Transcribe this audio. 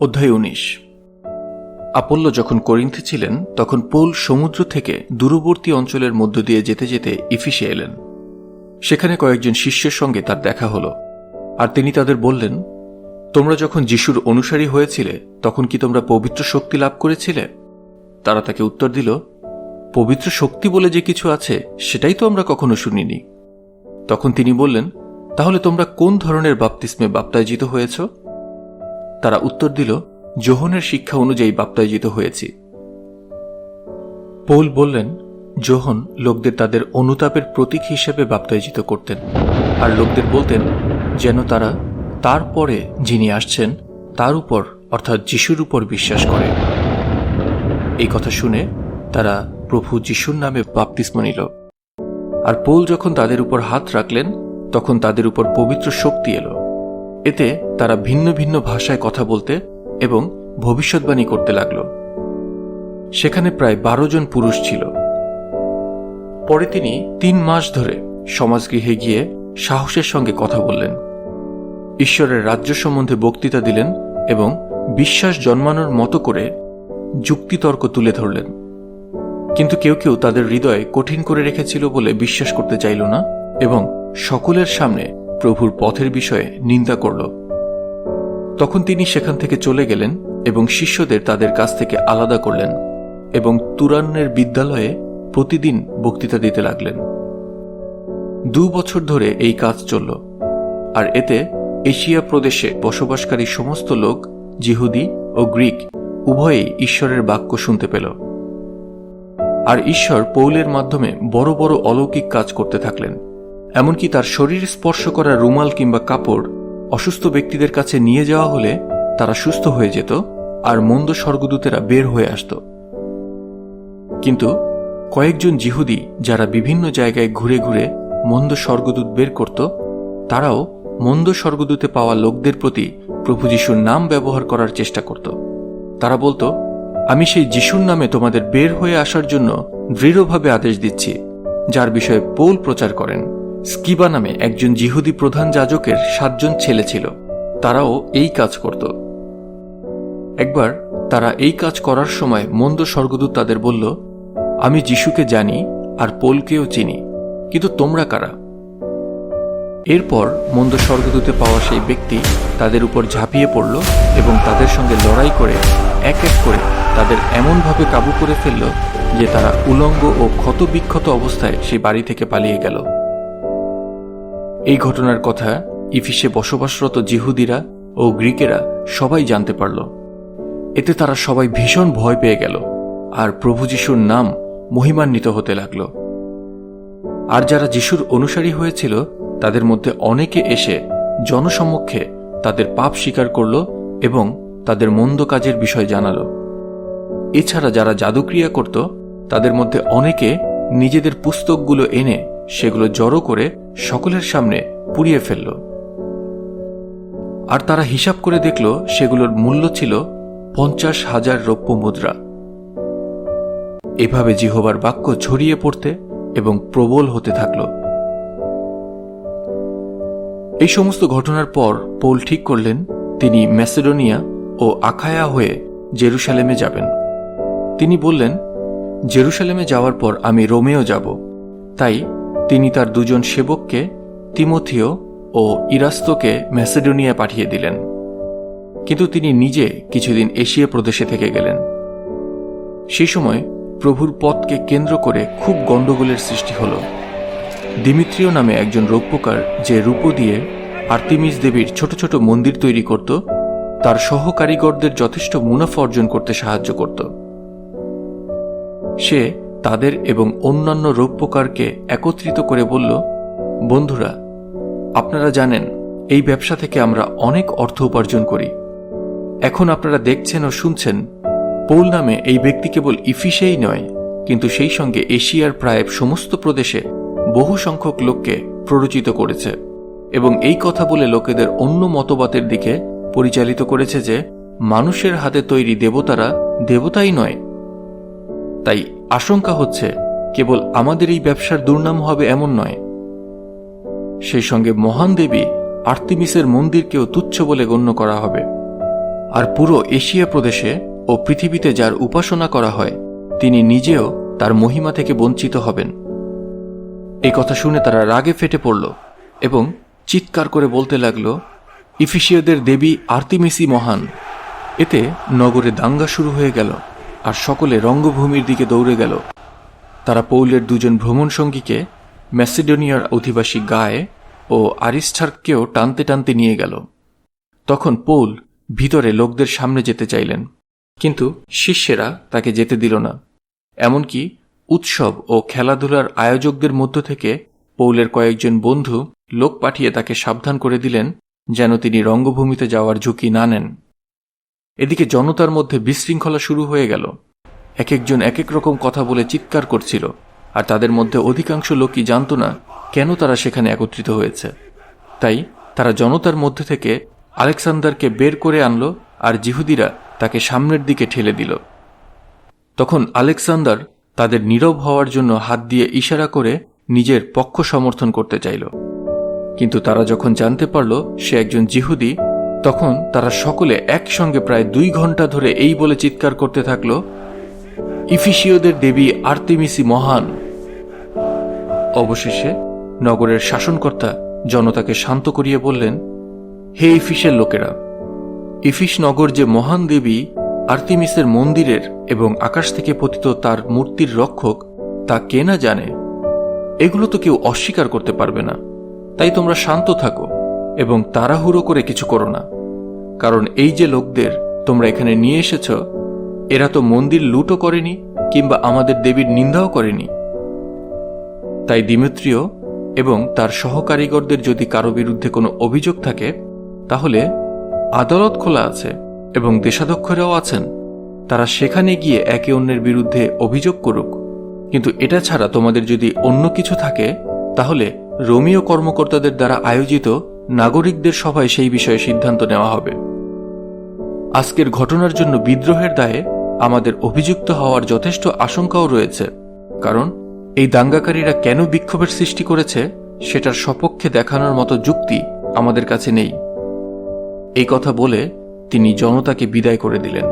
অধ্যায় উনিশ। আপল্য যখন করিন্থে ছিলেন, তখন পোল সমুদ্র থেকে দূরবর্তী অঞ্চলের মধ্য দিয়ে যেতে যেতে ইফিসে এলেন। সেখানে কয়েকজন শিষ্যের সঙ্গে তার দেখা হল। আর তিনি তাদের বললেন, তোমরা যখন যিশুর অনুসারী হয়েছিলে, তখন কি তোমরা পবিত্র শক্তি লাভ করেছিলে? তারা তাকে উত্তর দিল, পবিত্র শক্তি বলে যে কিছু আছে, সেটাই তো আমরা কখনো শুনিনি। তখন তিনি বললেন, তাহলে তোমরা কোন ধরনের বাপ্তিস্মে বাপ্তায়জিত হয়েছ? তারা উত্তর দিল, জোহনের শিক্ষা অনুযায়ী বাপ্তায়জিত হয়েছি। পৌল বললেন, জোহন লোকদের তাদের অনুতাপের প্রতীক হিসেবে বাপ্তায়জিত করতেন। আর লোকদের বলতেন, যেন তারা তারপরে যিনি আসছেন, তার উপর, অর্থাৎ যিশুর উপর বিশ্বাস করে। এই কথা শুনে তারা প্রভু যিশুর নামে বাপ্তিস্ম নিল। আর পৌল যখন তাদের উপর হাত রাখলেন, তখন তাদের উপর পবিত্র শক্তি এলো। এতে তারা ভিন্ন ভিন্ন ভাষায় কথা বলতে এবং ভবিষ্যৎবাণী করতে লাগল। সেখানে প্রায় বারো জন পুরুষ ছিল। পরে তিনি তিন মাস ধরে সমাজগৃহে গিয়ে সাহসের সঙ্গে কথা বললেন। ঈশ্বরের রাজ্য সম্বন্ধে বক্তৃতা দিলেন এবং বিশ্বাস জন্মানোর মতো করে যুক্তিতর্ক তুলে ধরলেন। কিন্তু কেউ কেউ তাদের হৃদয় কঠিন করে রেখেছিল বলে বিশ্বাস করতে চাইল না এবং সকলের সামনে প্রভুর পথের বিষয়ে নিন্দা করল। তখন তিনি সেখান থেকে চলে গেলেন এবং শিষ্যদের তাদের কাছ থেকে আলাদা করলেন এবং তুরান্নের বিদ্যালয়ে প্রতিদিন বক্তৃতা দিতে লাগলেন। দু বছর ধরে এই কাজ চলল। আর এতে এশিয়া প্রদেশে বসবাসকারী সমস্ত লোক জিহুদি ও গ্রিক, উভয়েই ঈশ্বরের বাক্য শুনতে পেল। আর ঈশ্বর পৌলের মাধ্যমে বড় বড় অলৌকিক কাজ করতে থাকলেন। এমনকি তার শরীর স্পর্শ করা রুমাল কিংবা কাপড় অসুস্থ ব্যক্তিদের কাছে নিয়ে যাওয়া হলে তারা সুস্থ হয়ে যেত আর মন্দ স্বর্গদূতেরা বের হয়ে আসত। কিন্তু কয়েকজন জিহুদি যারা বিভিন্ন জায়গায় ঘুরে ঘুরে মন্দ স্বর্গদূত বের করত, তারাও মন্দ স্বর্গদূতে পাওয়া লোকদের প্রতি প্রভু যিশুর নাম ব্যবহার করার চেষ্টা করত। তারা বলতো, আমি সেই যিশুর নামে তোমাদের বের হয়ে আসার জন্য দৃঢ়ভাবে আদেশ দিচ্ছি, যার বিষয়ে পৌল প্রচার করেন। স্কিবা নামে একজন জিহুদি প্রধান যাজকের সাতজন ছেলে ছিল। তারাও এই কাজ করত। একবার তারা এই কাজ করার সময় মন্দ স্বর্গদূত তাদের বলল, আমি যিশুকে জানি আর পোলকেও চিনি, কিন্তু তোমরা কারা? এরপর মন্দ স্বর্গদূতে পাওয়া সেই ব্যক্তি তাদের উপর ঝাঁপিয়ে পড়ল এবং তাদের সঙ্গে লড়াই করে, এক এক করে তাদের এমনভাবে কাবু করে ফেলল যে তারা উলঙ্গ ও ক্ষতবিক্ষত অবস্থায় সেই বাড়ি থেকে পালিয়ে গেল। এই ঘটনার কথা ইফিসে বসবাসরত জিহুদিরা ও গ্রিকেরা সবাই জানতে পারল। এতে তারা সবাই ভীষণ ভয় পেয়ে গেল আর প্রভু যিশুর নাম মহিমান্বিত হতে লাগল। আর যারা যিশুর অনুসারী হয়েছিল, তাদের মধ্যে অনেকে এসে জনসমক্ষে তাদের পাপ স্বীকার করল এবং তাদের মন্দ কাজের বিষয় জানালো। এছাড়া যারা জাদুক্রিয়া করত, তাদের মধ্যে অনেকে নিজেদের পুস্তকগুলো এনে সেগুলো জড়ো করে সকলের সামনে পুড়িয়ে ফেলল। আর তারা হিসাব করে দেখল, সেগুলোর মূল্য ছিল পঞ্চাশ হাজার রৌপ্য মুদ্রা। এভাবে জিহোবার বাক্য ছড়িয়ে পড়তে এবং প্রবল হতে থাকল। এই সমস্ত ঘটনার পর পোল ঠিক করলেন, তিনি ম্যাসেডোনিয়া ও আখায়া হয়ে জেরুসালেমে যাবেন। তিনি বললেন, জেরুসালেমে যাওয়ার পর আমি রোমেও যাব। তাই তিনি তার দুজন সেবককে, তিমথিও ও ইরাস্তকে ম্যাসেডোনিয়া পাঠিয়ে দিলেন। কিন্তু তিনি নিজে কিছুদিন এশিয়া প্রদেশে থেকে গেলেন। সেই সময় প্রভুর পথকে কেন্দ্র করে খুব গণ্ডগোলের সৃষ্টি হল। দিমিত্রিয় নামে একজন রৌপ্যকার যে রূপ দিয়ে আর্তিমিস দেবীর ছোট ছোট মন্দির তৈরি করত, তার সহকারীগরদের যথেষ্ট মুনাফা অর্জন করতে সাহায্য করত। সে তাদের এবং অন্যান্য রৌপ্যকারকে একত্রিত করে বলল, বন্ধুরা, আপনারা জানেন, এই ব্যবসা থেকে আমরা অনেক অর্থ উপার্জন করি। এখন আপনারা দেখছেন ও শুনছেন, পৌল নামে এই ব্যক্তি কেবল ইফিসেই নয়, কিন্তু সেই সঙ্গে এশিয়ার প্রায় সমস্ত প্রদেশে বহু সংখ্যক লোককে প্ররোচিত করেছে এবং এই কথা বলে লোকেদের অন্য মতবাদের দিকে পরিচালিত করেছে যে, মানুষের হাতে তৈরি দেবতারা দেবতাই নয়। তাই আশঙ্কা হচ্ছে কেবল আমাদের এই ব্যবসার দুর্নাম হবে এমন নয়। সেই সঙ্গে মহান দেবী আর্তিমিসের মন্দিরকেও তুচ্ছ বলে গণ্য করা হবে। আর পুরো এশিয়া প্রদেশে ও পৃথিবীতে যার উপাসনা করা হয়, তিনি নিজেও তার মহিমা থেকে বঞ্চিত হবেন। এই কথা শুনে তারা রাগে ফেটে পড়ল এবং চিৎকার করে বলতে লাগল, ইফিসীয়দের দেবী আর্তিমিসি মহান। এতে নগরে দাঙ্গা শুরু হয়ে গেল। আর সকলে রঙ্গভূমির দিকে দৌড়ে গেল। তারা পৌলের দুজন ভ্রমণ সঙ্গীকে ম্যাসিডোনিয়ার অধিবাসী গায়ে ও আরিস্টার্ককেও টানতে টানতে নিয়ে গেল। তখন পৌল ভিতরে লোকদের সামনে যেতে চাইলেন, কিন্তু শিষ্যেরা তাকে যেতে দিল না। এমনকি উৎসব ও খেলাধুলার আয়োজকদের মধ্য থেকে পৌলের কয়েকজন বন্ধু লোক পাঠিয়ে তাকে সাবধান করে দিলেন, যেন তিনি রঙ্গভূমিতে যাওয়ার ঝুঁকি না নেন। এদিকে জনতার মধ্যে বিশৃঙ্খলা শুরু হয়ে গেল। এক একজন এক এক রকম কথা বলে চিৎকার করছিল, আর তাদের মধ্যে অধিকাংশ লোকই জানত না কেন তারা সেখানে একত্রিত হয়েছে। তাই তারা জনতার মধ্যে থেকে আলেকসান্দারকে বের করে আনলো, আর জিহুদিরা তাকে সামনের দিকে ঠেলে দিল। তখন আলেকসান্দার তাদের নীরব হওয়ার জন্য হাত দিয়ে ইশারা করে নিজের পক্ষ সমর্থন করতে চাইল। কিন্তু তারা যখন জানতে পারল সে একজন জিহুদি তখন তারা সকলে একসঙ্গে প্রায় দুই ঘণ্টা ধরে এই বলে চিৎকার করতে থাকল, ইফিসীয়দের দেবী আর্তেমিসি মহান। অবশেষে নগরের শাসনকর্তা জনতাকে শান্ত করিয়ে বললেন, হে ইফিসের লোকেরা, ইফিস নগর যে মহান দেবী আর্তিমিসের মন্দিরের এবং আকাশ থেকে পতিত তার মূর্তির রক্ষক, তা কে না জানে? এগুলো তো কেউ অস্বীকার করতে পারবে না। তাই তোমরা শান্ত থাকো এবং তাড়াহুড়ো করে কিছু করো না। কারণ এই যে লোকদের তোমরা এখানে নিয়ে এসেছ, এরা তো মন্দির লুটও করেনি কিংবা আমাদের দেবীর নিন্দাও করেনি। তাই দিমিত্রিয় এবং তার সহকারীগরদের যদি কারও বিরুদ্ধে কোনো অভিযোগ থাকে, তাহলে আদালত খোলা আছে এবং দেশাধ্যক্ষরাও আছেন। তারা সেখানে গিয়ে একে অন্যের বিরুদ্ধে অভিযোগ করুক। কিন্তু এটা ছাড়া তোমাদের যদি অন্য কিছু থাকে, তাহলে রোমিও কর্মকর্তাদের দ্বারা আয়োজিত নাগরিকদের সভায় সেই বিষয়ে সিদ্ধান্ত নেওয়া হবে। আজকের ঘটনার জন্য বিদ্রোহের দায়ে আমাদের অভিযুক্ত হওয়ার যথেষ্ট আশঙ্কাও রয়েছে, কারণ এই দাঙ্গাকারীরা কেন বিক্ষোভের সৃষ্টি করেছে সেটার সপক্ষে দেখানোর মতো যুক্তি আমাদের কাছে নেই। এই কথা বলে তিনি জনতাকে বিদায় করে দিলেন।